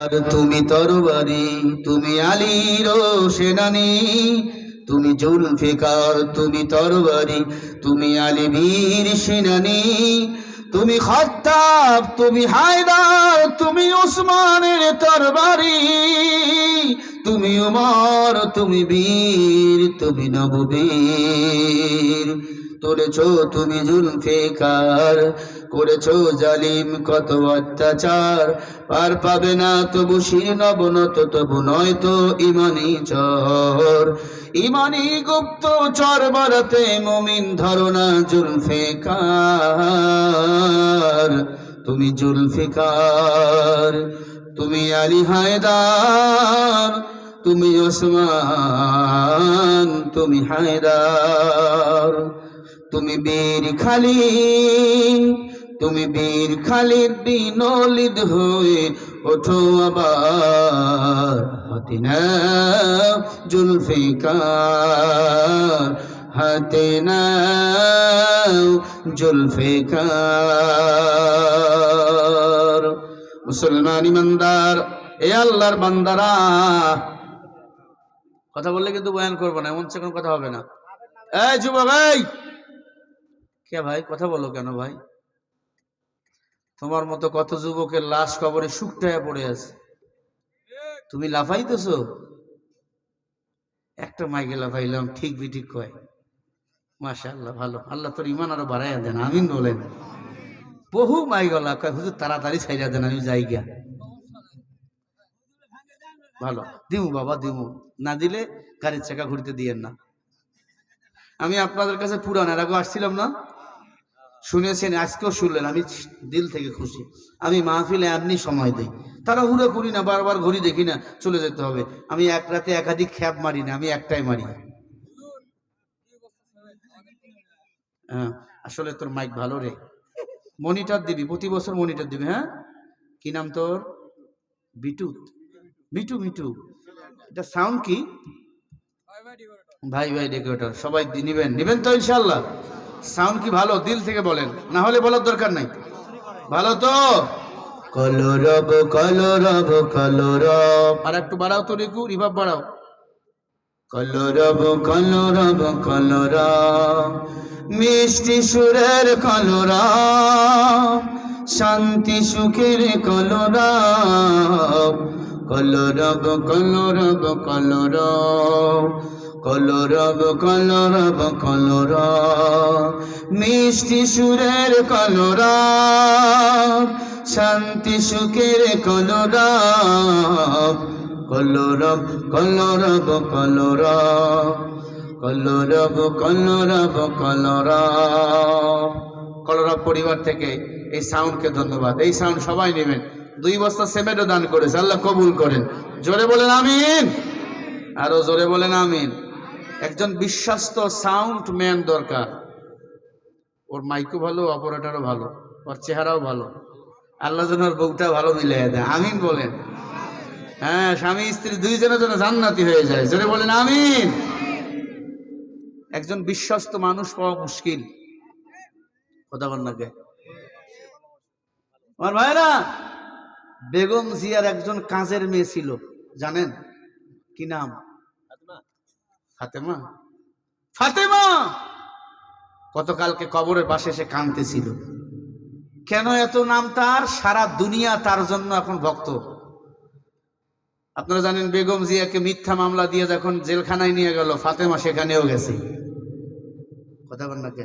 আর তুমি তরবারি, তুমি আলীর সেনানি, তুমি জুলফিকার, তুমি তরবারি, তুমি আলী বীর সেনানি, তুমি খত্তাব, তুমি হায়দার, তুমি উসমানের তরবারি, তুমি উমর, তুমি বীর, তুমি নববীর। তুলেছ তুমি জুলফিকার, করেছ জালিম কত অত্যাচার, পার পাবে না তবু শিরনবনত তবু নয় তো ইমানি চর। ইমানি গুপ্ত চর বাড়াতে মমিন ধরনা জুলফিকার, তুমি জুলফিকার, তুমি আলী হায়দার, তুমি ওসমান, তুমি হায়দার। তুমি বীর খালি তুমি বীর খালিদ বিনলিদ হয়ে ওঠো আবার হাতে না জুলফিকার, হাতে না জুলফিকার। মুসলমান ইমানদার, এ আল্লাহর বান্দারা। কথা বললে কিন্তু বয়ান করব না, এমন সেরকম কথা হবে না। এই যুবক, এই! কে ভাই? কথা বলো কেন ভাই? তোমার মতো কত যুবকের লাশ কবরে শুকটায় পড়ে আছে। তুমি লাফাইতেছো? একটা মাইকে লাফাইলাম, ঠিক বি ঠিক কয়। মাশা আল্লাহ ভালো। আল্লাহ তোর ইমান আরও বাড়াইয়া দেন, আমিন বলেন। বহু মাইগলা কয়, হুজুর, তাড়াতাড়ি ছাইরা দেন, আমি যাই গিয়া। ভালো। দিমু বাবা, দিমু। না দিলে গাড়ির চাকা ঘুরতে দিয়েন না। আমি আপনাদের কাছে পুরান, এর আগে আসছিলাম না? শুনেছেন, আজকেও শুনলেন, আমি দিল থেকে খুশি। আমি মাহফিলে এমনি সময় দিই। তারা হুড়ো করি না, বারবার ঘড়ি দেখি না, চলে যেতে হবে। আমি এক রাতে একাধিক খ্যাপ মারি না, আমি একটাই মারি। হ্যাঁ আসলে তোর মাইক ভালো রে। মনিটর দিবি, প্রতি বছর মনিটর দিবি হ্যাঁ? কি নাম তোর? বিটু। মিটু মিটু এটা সাউন্ড কি? ভাই ভাই ডেকোরেটর সবাই নিবেন নিবেন তো ইনশাল্লাহ সাউন্ড কি ভালো? দিল থেকে বলেন। না হলে বলার দরকার নাই। ভালো তো? কলরব কলরব কলরব আর একটু বাড়াও তো রেকু রিভাব বাড়াও। কলরব কলরব কলরব মিষ্টি সুরের কলরব শান্তি সুখের কলরব কলরব কলরব কলরব কলরব কলরব কলর র মিষ্টি সুরের কলর শান্তি সুখের কলর কলরব কলরব কলর কলরব কলরব কলর কলরব পরিবার থেকে এই সাউন্ডকে ধন্যবাদ। এই সাউন্ড সবাই নেবেন। দুই বস্তা সেমেন্টও দান করেছে। আল্লাহ কবুল করেন। জোরে বলেন আমিন। আরও জোরে বলেন আমিন। একজন বিশ্বস্ত সাউন্ড ম্যান দরকার। ওর মাইকও ভালো অপারেটারও ভালো, ওর চেহারাও ভালো। আল্লাহ যেন বউটা ভালো মিলে দেয়। আমিন বলেন। হ্যাঁ স্বামী, স্ত্রী দুইজনের জন্য জান্নাতি হয়ে যায়। জোরে বলেন, আমিন। একজন বিশ্বস্ত মানুষ পাওয়া মুশকিল। কথা বল আমার ভাইরা বেগম জিয়ার একজন কাজের মেয়ে ছিল, জানেন? কি নাম? ফাতেমা? ফাতেমা! গতকালকে কবরের পাশে এসে কাঁদতেছিল। কেন এত নাম তার? সারা দুনিয়া তার জন্য এখন ভক্ত। আপনারা জানেন, বেগম জিয়াকে মিথ্যা মামলা দিয়ে যখন জেলখানায় নিয়ে গেল, ফাতেমা সেখানেও গেছে। কথা বল না কে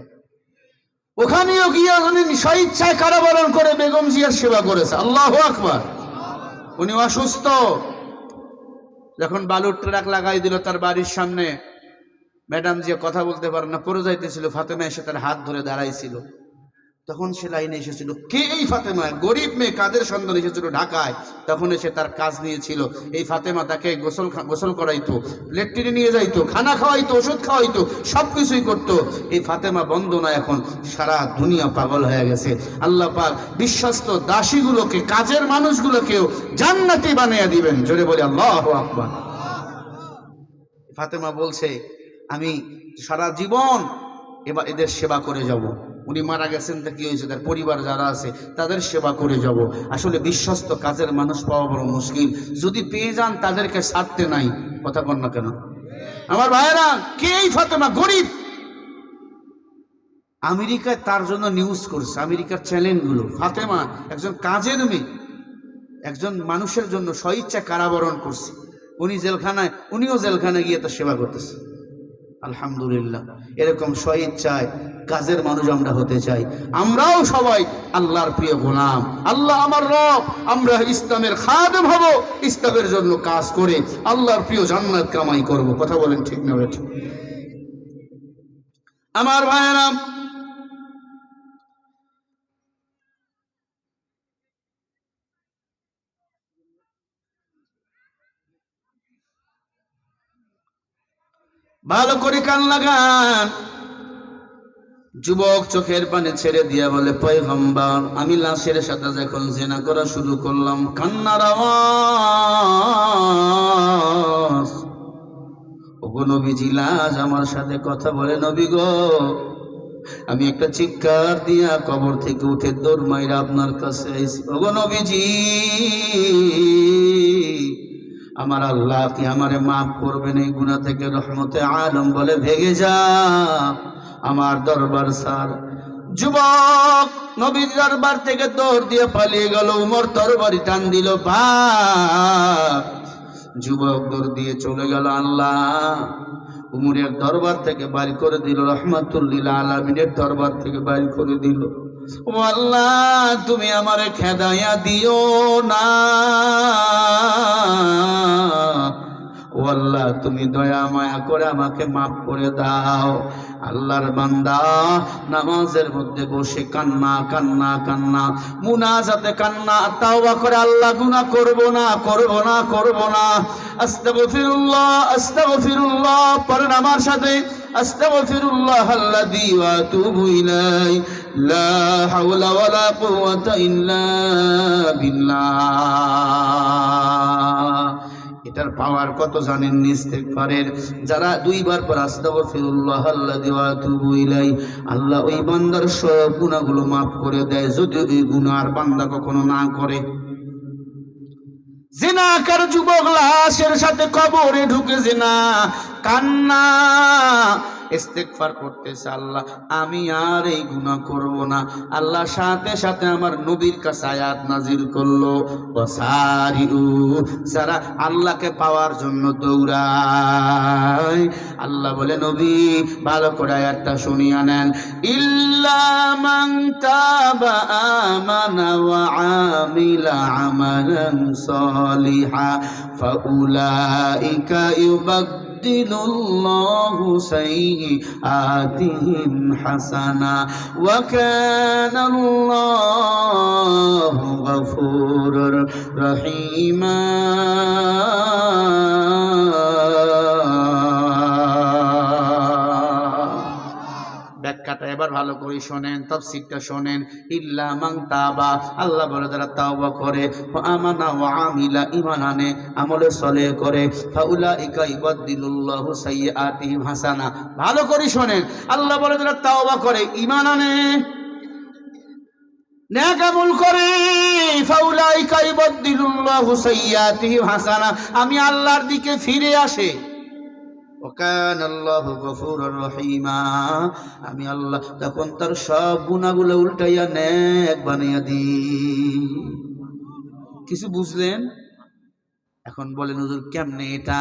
ওখানেও গিয়ে উনি স্বইচ্ছায় কারাবরণ করে বেগম জিয়ার সেবা করেছে। আল্লাহ আকবার। উনি অসুস্থ। যখন বালুর ট্রাক লাগাই দিল তার বাড়ির সামনে ম্যাডাম যে কথা বলতে পারে না পরে যাইতেছিল, ফাতেমা এসে তার হাত ধরে দাঁড়াইছিল। তখন সে লাইনে এসেছিল, কে এই ফাতেমা? গরিব মেয়ে কাদের সন্তান এসেছিল ঢাকায়। তখন এসে তার কাজ নিয়েছিল। এই ফাতেমা তাকে গোসল গোসল করাইতো লেট্রিনে নিয়ে যাইতো, খানা খাওয়াইতো, ওষুধ খাওয়াইতো সব কিছুই করতো। এই ফাতেমা বন্ধ না এখন, সারা দুনিয়া পাগল হয়ে গেছে। আল্লাহ পাক বিশ্বস্ত দাসীগুলোকে, কাজের মানুষগুলোকেও জান্নাতি বানিয়ে দিবেন। জোরে বলে, আল্লাহ আকবার। ফাতেমা বলছে আমি সারা জীবন এবার এদের সেবা করে যাব। উনি মারা গেছেন তা কি হয়েছে? তার পরিবার যারা আছে, তাদের সেবা করে যাব। আসলে বিশ্বস্ত কাজের মানুষ পাওয়া বড় মুশকিল। যদি পেয়ে যান, তাদেরকে সারতে নাই। কথা বল না কেন? আমার ভাইয়েরা, কে এই ফাতেমা? গরিব! আমেরিকায় তার জন্য নিউজ করছে। আমেরিকার চ্যানেলগুলো। ফাতেমা একজন কাজের মেয়ে। একজন মানুষের জন্য স্বইচ্ছা কারাবরণ করছে। উনি জেলখানায়, উনিও জেলখানায় গিয়ে তার সেবা করতেছে। আলহামদুলিল্লাহ। এরকম স্বইচ্ছায় কাজের মানুষ আমরা হতে চাই। আমরাও সবাই আল্লাহর প্রিয় গোলাম। আল্লাহ আমার রব। আমরা ইসলামের খাদেম হব। ইসলামের জন্য কাজ করে আল্লাহর প্রিয় জান্নাত কামাই করব। কথা বলেন ঠিক না আমার আমার ভাইয়েরাম ভালো করে কান লাগান। যুবক চোখের পানে ছেড়ে দিয়া বলে, পয়গম্বর, আমি লাশের সাথে যখন জেনা করা শুরু করলাম, কান্নার আওয়াজ। ওগো নবীজি, লাশ আমার সাথে কথা বলে, নবী গো, আমি একটা চিৎকার দিয়া কবর থেকে উঠে দৌড় মাইরা আপনার কাছে ওগো নবীজি আমার আল্লাহ কি আমারে মাফ করবেন, এই গুণা থেকে রহমতে আলম বলে ভেগে যা আমার দরবার স্যার, যুবক নবীর দরবার থেকে দৌড় দিয়ে পালিয়ে গেল, উমর তরবারি টান দিল, বাপ। যুবক দৌড় দিয়ে চলে গেল আল্লাহ। উমরের দরবার থেকে বাড়ি করে দিল, রহমাতুল্লিল আলমিনের দরবার থেকে বাড়ি করে দিল। ও আল্লাহ তুমি আমার খেদাইয়া দিও না। ও আল্লাহ তুমি দয়া, মায়া করে আমাকে মাফ করে দাও। আল্লাহর বান্দা, নামাজের মধ্যে বসে কান্না কান্না কান্না, মুনাজাতে কান্না, তাওবা করে আল্লাহ গুনাহ করব না করব না করব না। আস্তাগফিরুল্লাহ আস্তাগফিরুল্লাহ, পড়েন আমার সাথে। আস্তাগফিরুল্লাহ আল্লাযী ওয়া আতুবু ইলাই লা হাওলা ওয়ালা কুওয়াতা ইল্লা বিল্লাহ। এটার পাওয়ার কত জানেন? নিস্তেক পারেন। যারা দুইবার পর আস্তাগফিরুল্লাহ আল্লাযী ওয়া আতুবু ইলাই আল্লাহ ওই বান্দার সব গুণাগুলো মাফ করে দেয় যদি ওই আর বান্দা কখনো না করে। জিনাকার যুবক লাশের সাথে কবরে ঢুকে জিনা, কান্না ইস্তেগফার করতেছে আল্লাহ, আমি আর এই গুনাহ করব না। আল্লাহ সাথে সাথে আমার নবীর কাছে আয়াত নাজিল করল যারা আল্লাহকে পাওয়ার জন্য দৌড়ায়। আল্লাহ বলে, নবী, ভালো করে আয়াতটা শুনিয়া নেন। ইল্লা يبدل الله سيئاتهم حسنا وكان الله غفورا رحيما. এবার ভালো করে শোনেন, তফসিরটা শোনেন। ইল্লা মাং তাবা, আল্লাহ বলে যারা তাওবা করে আমানা ও আমিলা ইমান আনে আমলে সলে করে ফাউলা ইকা ইবাদ্দিলুল্লাহু সাইয়্যাতিহিম হাসানা। ভালো করে শোনেন, আল্লাহ বলে যারা তাওবা করে ইমান আনে নেক আমল করে, ফাউলাইকা ইবাদ্দিলুল্লাহু সাইয়্যাতিহিম হাসানা। আমি আল্লাহর দিকে ফিরে আসে। আমি আল্লাহ তখন তার সব গুণাগুলো উল্টাইয়া নেক বানাইয়া দি কিছু বুঝলেন? এখন বলেন, হুজুর, কেমনে এটা?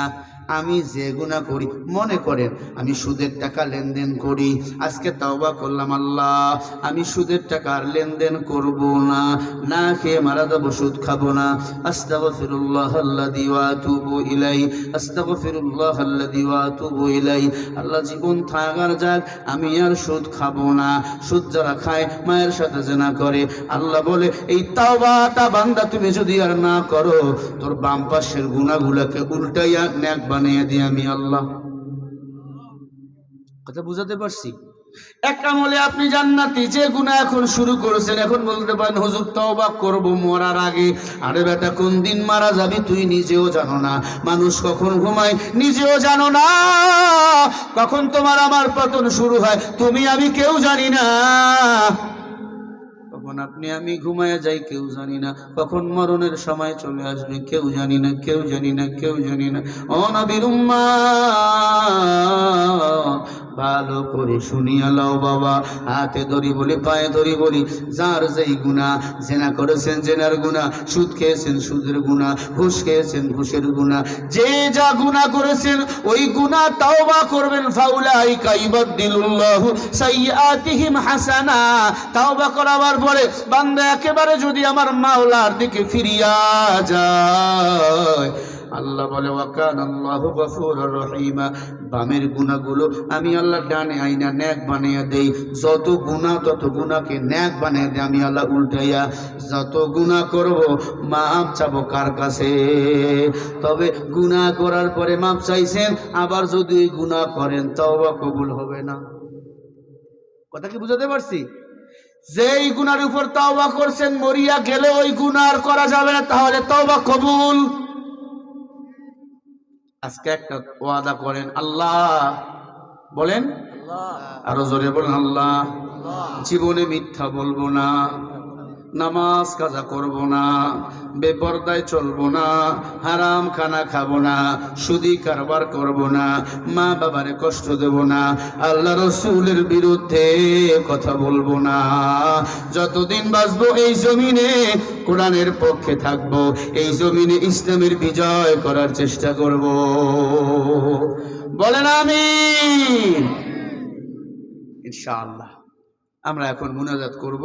আমি যে গুণা করি, মনে করেন, আমি সুদের টাকা লেনদেন করি, আজকে তাওবা করলাম আল্লাহ, আমি সুদের টাকার লেনদেন করব না না খেয়ে মারা যাব, সুদ খাব না, আস্তাগফিরুল্লাহ আল্লাযী ওয়া আতুবু ইলাই আস্তাগফিরুল্লাহ আল্লাযী ওয়া আতুবু ইলাই আল্লাহ জীবন থাকার যাক, আমি আর সুদ খাব না, সুদ যারা খায়, মায়ের সাথে জেনা করে, আল্লাহ বলে, এই তাওবাটা বান্দা তুমি যদি আর না করো, তোর বাম পাশের গুণাগুলাকে উল্টাইয়া ন্যাক বানিয়ে দিই আমি আল্লাহ। কথা বুঝাতে পারছি? এক আমলে আপনি জান্নাতি, যে গুনাহ এখন শুরু করেছেন, এখন বলতে পারেন, হুজুর করব মরার আগে। আরে বেটা, কোন দিন মারা যাবি তুই নিজেও জানো না। মানুষ কখন ঘুমায় নিজেও জানো না। কখন তোমার আমার পতন শুরু হয়, তুমি আমি কেউ জানি না। কখন আপনি, আমি ঘুমায় যাই, কেউ জানি না। কখন মরণের সময় চলে আসবে, কেউ জানি না, কেউ জানি না, কেউ জানি না। ও নবীর উম্মা ভালো করে শুনিয়া লও বাবা। হাতে ধরি বলি, পায়ে ধরি বলি, যার যেই গুণা, জেনা করেছেন জেনার গুণা, সুদ খেয়েছেন সুদের গুণা, ঘুষ খেয়েছেন ঘুষের গুণা। যে যা গুণা করেছেন, ওই গুণা তাওবা করবেন। ফাউলাই কাইবাদ্দিলুল্লাহু সাইয়াতিহিম হাসানা। তাওবা করাবার পরে বান্দা একেবারে যদি আমার মাওলার দিকে ফিরিয়া যায় আল্লাহ বলে ওয়াকান আল্লাহু গফুরুর রহিমা। বামের গুনাহগুলো আমি আল্লাহ ডানে আইনা ন্যাক বানিয়ে দেই। যত গুনাহ তত গুনাহকে ন্যাক বানিয়ে দেই, আমি আল্লাহ উল্টাইয়া। যত গুনাহ করব, মাপ চাবো কার কাছে? তবে গুনাহ করার পরে মাপ চাইছেন, আবার যদি গুনাহ করেন, তওবা কবুল হবে না। কথা কি বুঝাতে পারছি? যেই গুনার উপর তওবা করছেন, মরিয়া গেলে ওই গুনার করা যাবে না, তাহলে তওবা কবুল। আজকে একটা ওয়াদা করেন আল্লাহ বলেন? আরও জোরে বলেন আল্লাহ। জীবনে মিথ্যা বলব না। নামাজ কাজা করব না, বেপরদায় চলবো না, হারাম খানা খাব না, সুদি কারবার করব না, মা বাবারে কষ্ট দেব না, আল্লাহ রসুলের বিরুদ্ধে কথা বলব না। যতদিন বাঁচবো এই জমিনে, কোরআনের পক্ষে থাকব, এই জমিনে ইসলামের বিজয় করার চেষ্টা করব। বলেন আমি ইনশাআল্লাহ, আমরা এখন মুনাজাত করব।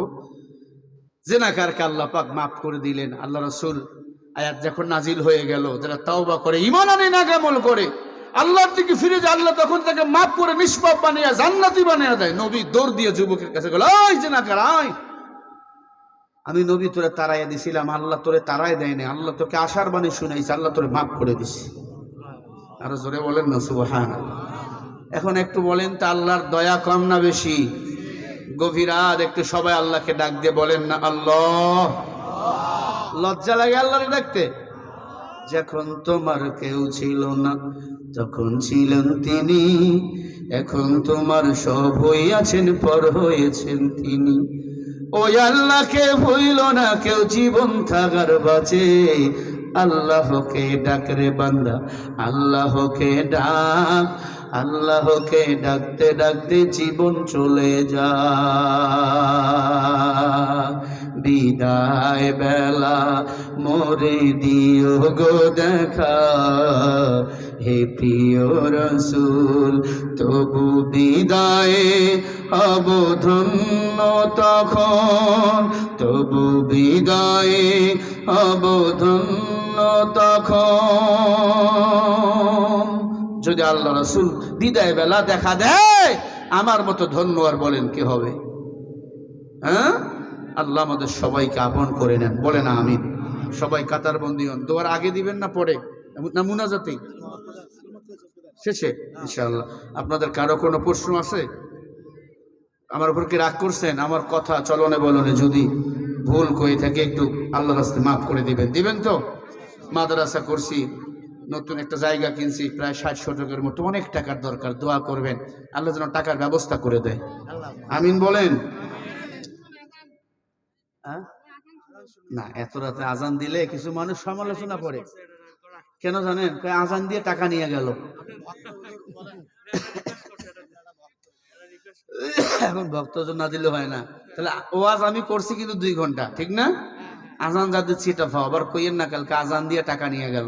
জেনাকারকে আল্লাহ পাক মাফ করে দিলেন। আল্লাহ রসুল আয়াত যখন নাজিল হয়ে গেল, যারা তাওবা করে ইমান আনে কেমন করে, আল্লাহর দিকে ফিরে যায়, আল্লাহ তখন তাকে মাফ করে নিষ্পাপ বানিয়ে, জান্নাতি বানিয়ে দেয়। নবী দৌড় দিয়ে যুবকের কাছে গেল ওই জেনাকার, আয়! আমি নবী তোরে তারাইয়া দিছিলাম, আল্লাহ তোরে তারাই দেয়নি আল্লাহ তোকে আশার বাণী শুনাইছে, আল্লাহ তোরে মাফ করে দিছি। আরও জোরে বলেন না সুবহান এখন একটু বলেন, তা আল্লাহর দয়া কম না বেশি? গভীর রাত, একটু সবাই আল্লাহকে ডাক দিয়ে বলেন না, আল্লাহ। লজ্জা লাগে আল্লাহরে ডাকতে। যখন তোমার কেউ ছিল না, তখন ছিলেন তিনি। এখন তোমার সব হইয়াছেন, পর হয়েছেন তিনি। ওই আল্লাহকে ভইল না, কেউ জীবন থাকার বাঁচে। আল্লাহকে ডাক রে বান্দা, আল্লাহকে ডাক। আল্লাহকে ডাকতে ডাকতে জীবন চলে যা। বিদায় বেলা মোরে দিও গো দেখা। হে প্রিয় রসুল, তবু বিদায়ে অবধন্য তখন। তবু বিদায়ে অবধন্য তখন। যদি আল্লাহ রসুল বিদায় বেলা দেখা দেয়, আমার মতো ধন্য আর বলেন কি হবে? হ্যাঁ? আল্লাহ আমাদের সবাইকে আপন করে নেন। বলে না আমি সবাই কাতার বন্দি হন। দোয়ার আগে দিবেন না পরে? না মুনাজাতেই শেষে? ইনশাআল্লাহ। আপনাদের কারও কোনো প্রশ্ন আছে? আমার উপর কি রাগ করছেন? আমার কথা চলনে বলনে যদি ভুল করে থাকে, একটু আল্লাহ রাস্তে মাফ করে দিবেন। দিবেন তো? মাদ্রাসা করছি। নতুন একটা জায়গা কিনছি, প্রায় ষাট শতকের মতো। অনেক টাকার দরকার, দোয়া করবেন। আল্লাহ যেন টাকার ব্যবস্থা করে দেয়। আমিন বলেন? হ্যাঁ? না, এত রাতে আজান দিলে কিছু মানুষ সমালোচনা করে। কেন জানেন? আজান দিয়ে টাকা নিয়ে গেল। এখন না দিলে হয় না। তাহলে ওয়াজ আমি করছি কিন্তু দুই ঘণ্টা, ঠিক না? আজান যা দিচ্ছি এটা পাও আবার কইয়েন না কালকে আজান দিয়ে টাকা নিয়ে গেল।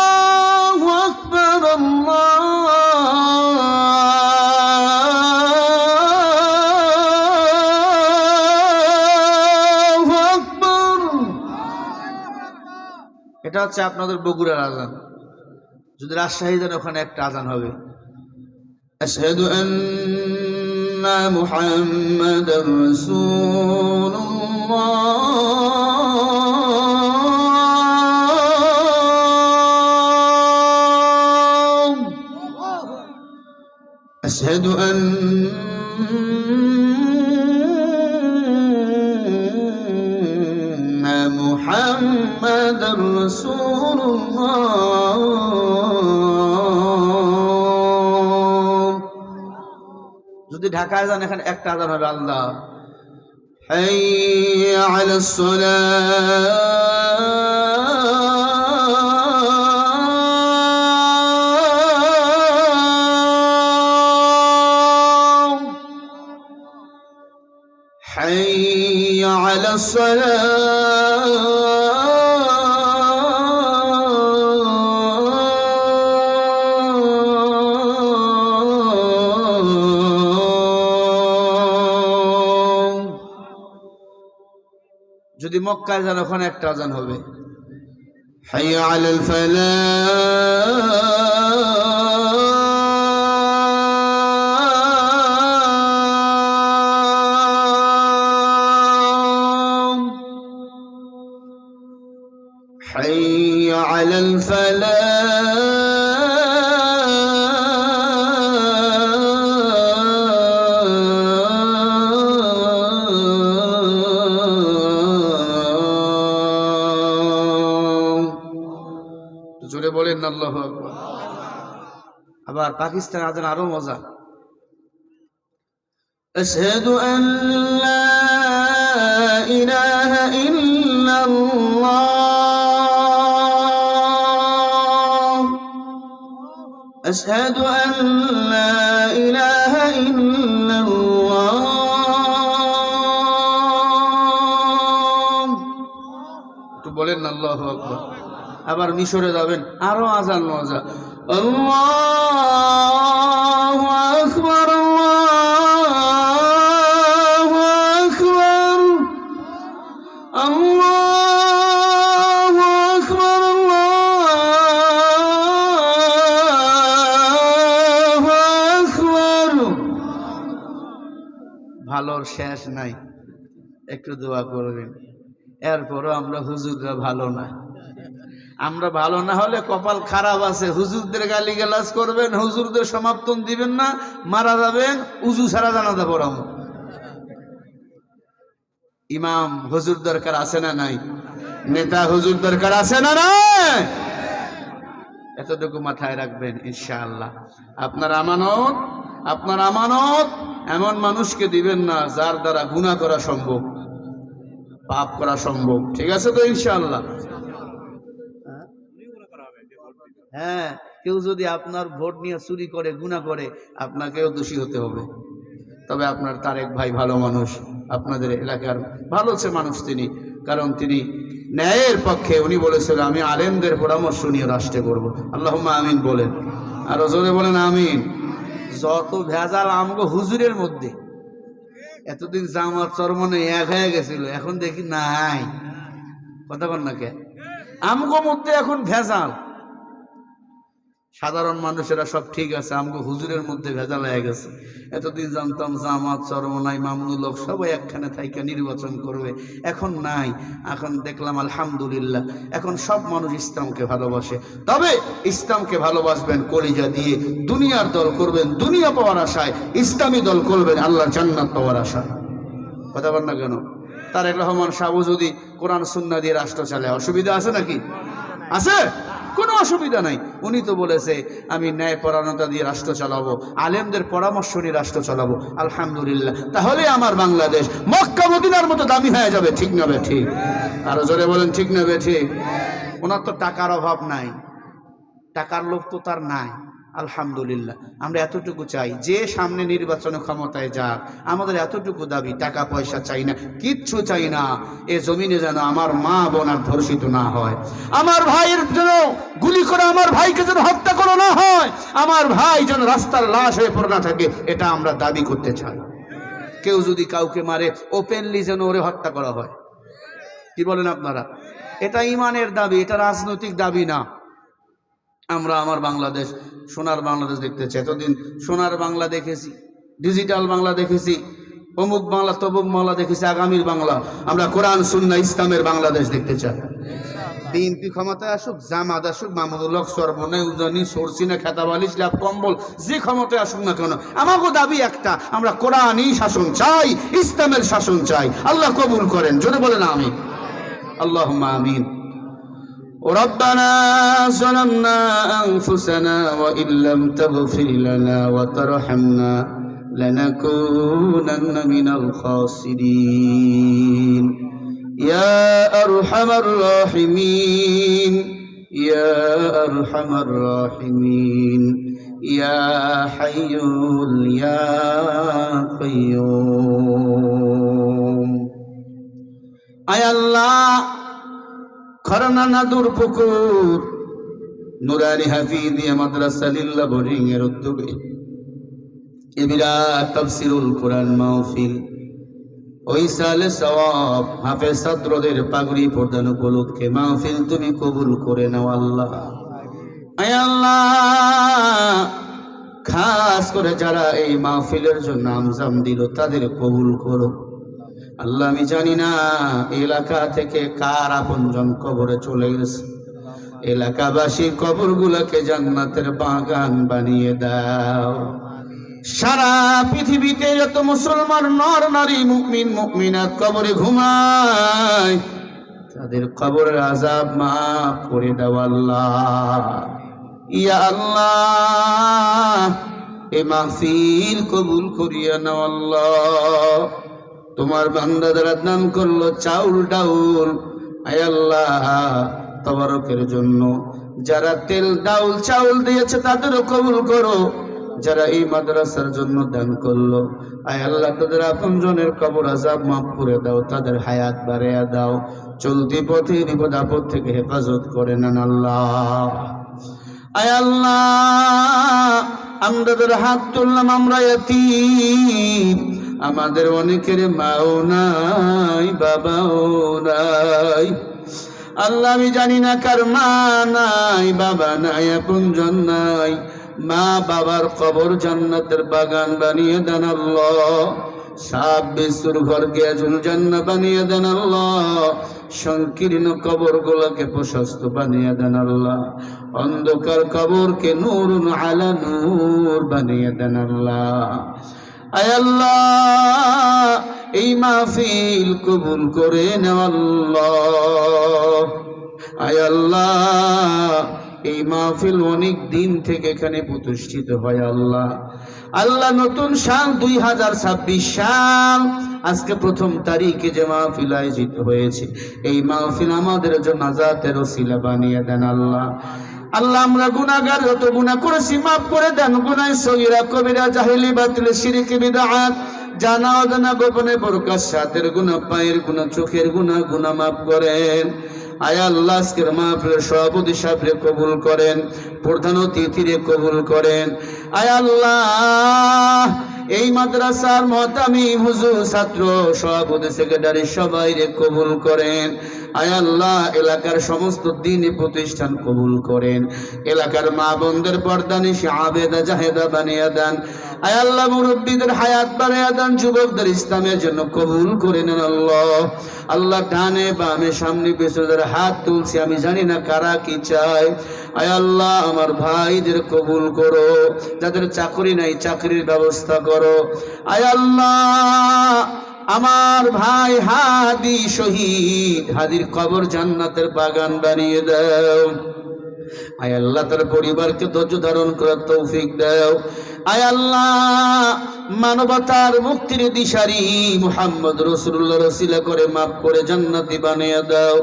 এটা হচ্ছে আপনাদের বগুড়ার আজান যদি রাজশাহী যান ওখানে একটা আজান হবে أشهد أن محمد رسول الله أشهد أن محمد رسول الله যদি ঢাকায় যান এখানে একটা আজান হবে আল্লাহ حي على الصلاة حي على الصلاة মক্কায় যান ওখানে একটা আজান হবে হাই আলাল ফালাহ حي على الفلاح আবার পাকিস্তান আজান আরো মজা أشهد أن لا إله إلا الله أشهد أن لا إله إلا الله একটু বলেন না আল্লাহ আকবার আবার মিশরে যাবেন আরো আজান মজা ভালোর শেষ নাই একটু দোয়া করবেন। এরপরও আমরা হুজুররা ভালো না। আমরা ভালো না হলে কপাল খারাপ আছে। হুজুরদের গালি গালাজ করবেন, হুজুরদের সমাপ্তন দিবেন না, মারা যাবেন, উজু ছাড়া জানাতে পড়াম ইমাম হুজুর দরকার আছে না নাই? নেতা হুজুর দরকার আছে না নাই? এতটুকু মাথায় রাখবেন, ইনশাআল্লাহ। আপনার আমানত আপনার আমানত এমন মানুষকে দিবেন না যার দ্বারা গুনাহ করা সম্ভব, পাপ করা সম্ভব। ঠিক আছে তো, ইনশাআল্লাহ? হ্যাঁ কেউ যদি আপনার ভোট নিয়ে চুরি করে, গুণা করে, আপনাকেও দোষী হতে হবে। তবে আপনার তারেক ভাই ভালো মানুষ, আপনাদের এলাকার ভালো সে মানুষ তিনি। কারণ তিনি ন্যায়ের পক্ষে উনি বলেছিল আমি আলেমদের পরামর্শ নিয়ে রাষ্ট্রে করব আল্লাহ আমিন বলেন। আর জোরে বলেন, আমিন। যত ভেজাল আমগো হুজুরের মধ্যে। এতদিন জামাত চরমনে এক হয়ে গেছিল, এখন দেখি নাই। কথা বল না কে? আমগো মধ্যে এখন ভেজাল। সাধারণ মানুষেরা সব ঠিক আছে, আমগো হুজুরের মধ্যে ভেজাল হয়ে গেছে। এতদিন জানতাম জামাত চরমনাই মামুনুল হক সবাই একখানে থাইকা নির্বাচন করবে। এখন নাই, এখন দেখলাম আলহামদুলিল্লাহ, এখন সব মানুষ ইসলামকে ভালোবাসে। তবে ইসলামকে ভালোবাসবেন, কলিজা দিয়ে দুনিয়ার দল করবেন, দুনিয়া পাওয়ার আশায় ইসলামী দল করবেন আল্লাহ জান্নাত পাওয়ার আশায়। কথা বল না কেন? তারেক রহমান সাবু যদি কোরআন, সুন্না দিয়ে রাষ্ট্র চালে অসুবিধা আছে নাকি? আছে? কোনো অসুবিধা নাই। উনি তো বলেছে, আমি ন্যায় পরায়ণতা দিয়ে রাষ্ট্র চালাবো, আলেমদের পরামর্শ নিয়ে রাষ্ট্র চালাবো। আলহামদুলিল্লাহ। তাহলে আমার বাংলাদেশ মক্কা, মদিনার মতো দামি হয়ে যাবে, ঠিক না ঠিক? আরও জোরে বলেন, ঠিক না ঠিক? ওনার তো টাকার অভাব নাই। টাকার লোভ তো তার নাই। আলহামদুলিল্লাহ, আমরা এতটুকু চাই, যে সামনে নির্বাচন ক্ষমতায় যাক, আমাদের এতটুকু দাবি, টাকা পয়সা চাই না, কিচ্ছু চাই না, এ জমিনে যেন আমার মা বোন আর ধর্ষিত না হয়। আমার ভাইয়ের যেন গুলি করে আমার ভাইকে যেন হত্যা করা না হয়, আমার ভাই যেন রাস্তার লাশ হয়ে পড়ে না থাকে, এটা আমরা দাবি করতে চাই। কেউ যদি কাউকে মারে ওপেনলি যেন ওরে হত্যা করা হয়। কি বলেন আপনারা? এটা ইমানের দাবি, এটা রাজনৈতিক দাবি না। আমরা আমার বাংলাদেশ, সোনার বাংলাদেশ দেখতে চাই এতদিন সোনার বাংলা দেখেছি ডিজিটাল বাংলা দেখেছি, অমুক বাংলা, তমুক বাংলা দেখেছি, আগামীর বাংলা। আমরা কোরআন সুন্না ইসলামের বাংলাদেশ দেখতে চাই। বিএনপি ক্ষমতায় আসুক, জামাত আসুক মাহমুদুল হক উজানি, সরসিনা, খেতাবালি লাভ কম্বল, যে ক্ষমতায় আসুক না কেন আমাকে দাবি একটা, আমরা কোরআনই শাসন চাই, ইসলামের শাসন চাই। আল্লাহ কবুল করেন, জোরে বলেন আমি আল্লাহ আমিন। ربنا ظلمنا أنفسنا وإن لم تغفر لنا وترحمنا لنكونن من الخاسرين. يا أرحم الراحمين. يا أرحم الراحمين. يا حي يا قيوم. أي الله পুকুর। এর এ বিরাট তাফসিরুল কোরআন মাহফিল। ওই সালে পাগড়ি প্রদান উপলক্ষে মাহফিল তুমি কবুল করে নাও আল্লাহ। আল্লাহ, খাস করে যারা এই মাহফিলের জন্য আমজাম দিল, তাদের কবুল করো। আল্লাহ আমি জানি না, এলাকা থেকে কার আপনজন কবরে চলে গেছে। এলাকাবাসীর কবরগুলোকে জান্নাতের বাগান বানিয়ে দাও। সারা পৃথিবীতে যত মুসলমান, নর, নারী মুকমিন মুকমিনাত কবরে ঘুমায়, তাদের কবরের আজাব মাফ করে দাও আল্লাহ। ইয়া আল্লাহ, এ মাহফিল কবুল করিয়া নাও আল্লাহ। তোমার বান্দা যারা দান করল চাউল ডাউল। আল্লাহ, তবারকের জন্য যারা তেল, ডাউল, চাউল দিয়েছে তাদেরও কবুল করো। যারা এই মাদ্রাসার জন্য দান করল, আয় আল্লাহ, তাদের আপন জনের কবর আজাব মাফ করে দাও, তাদের হায়াত বাড়িয়ে দাও। চলতি পথে বিপদ আপদ থেকে হেফাজত করে নেন আল্লাহ। আয় আল্লাহ আমাদের হাত তুললাম, আমরা এতিম। আমাদের অনেকের মাও নাই, বাবাও নাই। আল্লাহ, আমি জানি না কার মা নাই, বাবা নাই আপনজন নাই। মা বাবার কবর জান্নাতের বাগান বানিয়ে দেন আল্লাহ। সাপ বিশ্বর ঘর গিয়াজুল জান্না বানিয়ে দেন সংকীর্ণ কবর গুলাকে প্রশস্ত বানিয়ে দেন আল্লাহ। অন্ধকার কবরকে নূর আলা নূর বানিয়ে দেন আল্লাহ। আল্লাহ, এই মাহফিল কবুল করে নেওয়াল্লাহ আল্লাহ। এই মাহফিল অনেক দিন থেকে এখানে প্রতিষ্ঠিত হয় আল্লাহ। আল্লাহ নতুন সাল দুই হাজার ছাব্বিশ সাল, আজকে প্রথম তারিখে যে মাহফিল আয়োজিত হয়েছে, এই মাহফিল আমাদের জন্য নাজাতের ওসিলা বানিয়ে দেন আল্লাহ। আল্লাহ আমরা গুনাগার যত গুনা করেছি, মাফ করে দেন। গুনায় সহিরা কবিরা, জাহিলি, বাতিল, শিরিক বিদাহাত জানা অজানা গোপনে বরকার সাতের গুনা পায়ের গুনা চোখের গুনাহ গুনা মাফ করেন। আয় আল্লাহ সভাপতি সাহেবরে কবুল করেন, প্রধান অতিথিরে কবুল করেন। আয় আল্লাহ, এই মাদ্রাসার মতামি হুজুর, ছাত্র, সভাপতি, সেক্রেটারি সবাই রে কবুল করেন। আয় আল্লাহ, এলাকার সমস্ত দিনী প্রতিষ্ঠান কবুল করেন। এলাকার মা বোনদের পর্দানিশি আবেদা জাহেদা বানিয়ে দেন। আয় আল্লাহ মুরব্বীদের হায়াত বানিয়ে দেন, যুবকদের ইসলামের জন্য কবুল করে নেন আল্লাহ। আল্লাহ ডানে বামে সামনে পেছনে যারা হাত তুলছি, আমি জানি না কারা কি চায়। আয় আমার ভাইদের কবুল করো, যাদের চাকরি নাই চাকরির ব্যবস্থা করো। আয় আল্লাহ, আমার ভাই হাদি শহীদ, হাদির কবর জান্নাতের বাগান বানিয়ে দাও। আয় আল্লাহ তার পরিবারকে ধৈর্য ধারণ করার তৌফিক দাও। আয় আল্লাহ মানবতার মুক্তির দিশারি মুহাম্মদ রসুল্লাহ রসিলা করে মাফ করে জান্নাতি বানিয়ে দাও।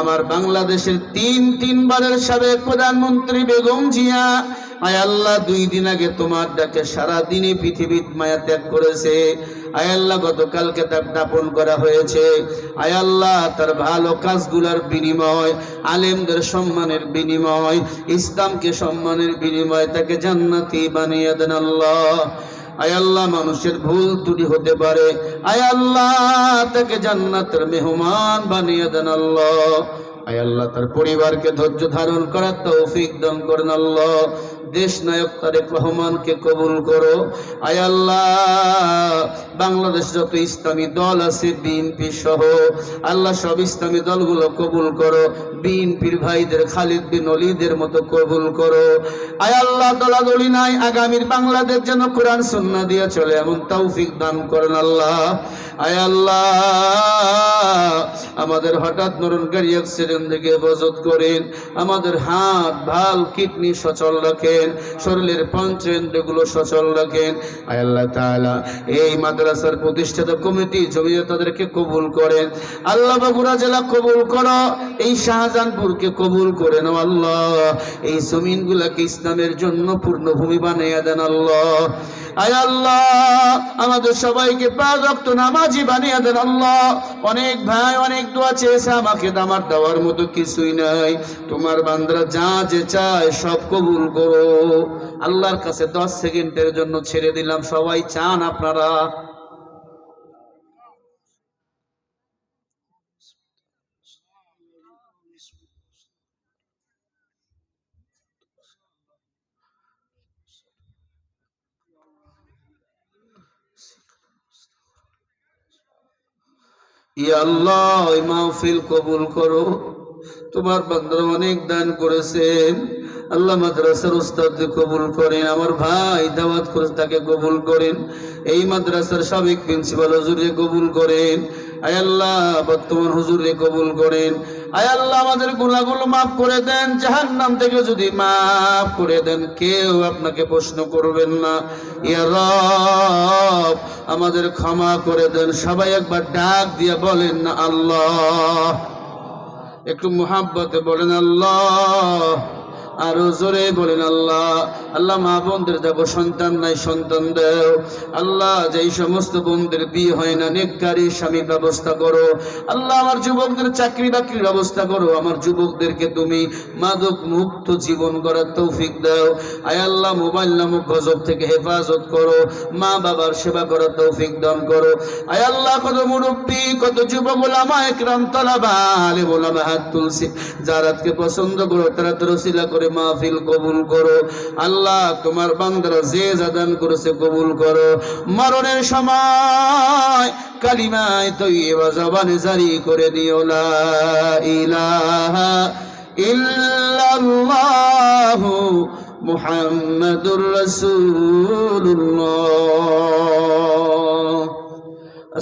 আমার বাংলাদেশের তিন তিনবারের সাবেক প্রধানমন্ত্রী বেগম জিয়া, আয় আল্লাহ দুই দিন আগে তোমার ডাকে সারা দিনে পৃথিবীর মায়া ত্যাগ করেছে। আয় আল্লাহ, গতকালকে তার দাপন করা হয়েছে। আয়াল্লাহ তার ভালো কাজগুলোর বিনিময়, আলেমদের সম্মানের বিনিময়, ইসলামকে সম্মানের বিনিময়, তাকে জান্নাতি বানিয়ে দেন আল্লাহ। আয় আল্লাহ, মানুষের ভুল ত্রুটি হতে পারে। আয় আল্লাহ, তাকে জান্নাতের মেহমান বানিয়ে দেন আল্লাহ। আয় আল্লাহ তার পরিবারকে ধৈর্য ধারণ করার তৌফিক দান করেন আল্লাহ। দেশ নায়ক তারেক রহমানকে কবুল করো। আয় আল্লাহ, বাংলাদেশ যত ইসলামী দল আছে, বিএনপি সহ, আল্লাহ সব ইসলামী দলগুলো কবুল করো। বিএনপির ভাইদের, খালিদ বিন অলিদের মতো কবুল করো। আয় আল্লাহ, দলাদলি নাই, আগামীর বাংলাদেশ যেন কোরআন সুন্না দিয়ে চলে, এমন তৌফিক দান করেন আল্লাহ। আয় আল্লাহ, আমাদের হঠাৎ গাড়ি অ্যাক্সিডেন্ট থেকে হেফাজত করেন। আমাদের হাত, ভালো, কিডনি সচল রাখেন। শরীরের পঞ্চেন্দ্রগুলো সচল রাখেন। আল্লাহ তাআলা, এই মাদ্রাসার প্রতিষ্ঠাতা কমিটি জমিয়ে তাদেরকে কবুল করেন। আল্লাহ বাবুরা জেলা কবুল করো, এই শাহজাহানপুরকে কবুল করেন আল্লাহ। এই জমিনগুলাকে ইসলামের জন্য পূর্ণভূমি বানিয়ে দেন আল্লাহ। আয় আল্লাহ, আমাদের সবাইকে পাঁচ রক্ত নামাজি বানিয়ে দেন আল্লাহ। অনেক ভাই, অনেক দোয়া চেয়েছে আমাকে দামার দেওয়ার মতো কিছুই নাই। তোমার বান্দরা যা যে চায় সব কবুল করো। আল্লাহর কাছে দশ সেকেন্ডের জন্য ছেড়ে দিলাম। সবাই চান আপনারা। ইয়া আল্লাহ মাহফিল কবুল করো। তোমার বান্দর অনেক দান করেছেন আল্লাহ মাদ্রাসার উস্তাদ কবুল করেন, আমার ভাই দাওয়াত করে তাকে কবুল করেন। এই মাদ্রাসার সাবেক প্রিন্সিপাল হুজুরে কবুল করেন। আয় আল্লাহ, বর্তমান হুজুরে কবুল করেন। আয় আল্লাহ, আমাদের গুণাগুলো মাফ করে দেন। জাহান্নাম থেকে যদি মাফ করে দেন, কেউ আপনাকে প্রশ্ন করবেন না। ইয়া রব, আমাদের ক্ষমা করে দেন। সবাই একবার ডাক দিয়ে বলেন না আল্লাহ। একটু মোহাব্বতে বলেন আল্লাহ। আরও জোরে বলেন, আল্লাহ আল্লাহ মা বোনদের যাব, সন্তান নাই, সন্তান দেও। আল্লাহ, যেই সমস্ত বোনদের বিয়ে হয় না, নেককারী স্বামীর ব্যবস্থা করো। আল্লাহ, আমার যুবকদের চাকরি বাকরির ব্যবস্থা করো। আমার যুবকদেরকে তুমি মাদক মুক্ত জীবন করার তৌফিক দাও। আয় আল্লাহ, মোবাইল নামক গজব থেকে হেফাজত করো। মা বাবার সেবা করার তৌফিক দান করো। আয় আল্লাহ, কত মুরব্বী, কত যুবক ওলামা একরাম, তালাবা আলে ওলামা হাত তুলছি। যারাতকে পছন্দ করো, তারা তরসিলা করে মাহফিল কবুল করো। আল্লাহ তোমার বান্দারা যে জাদান করেছে কবুল করো। মরণের সময় কালিমায় তৈবা জবানে জারি করে দিও, লা ইলাহা ইল্লাল্লাহু মুহাম্মাদুর রাসূলুল্লাহ।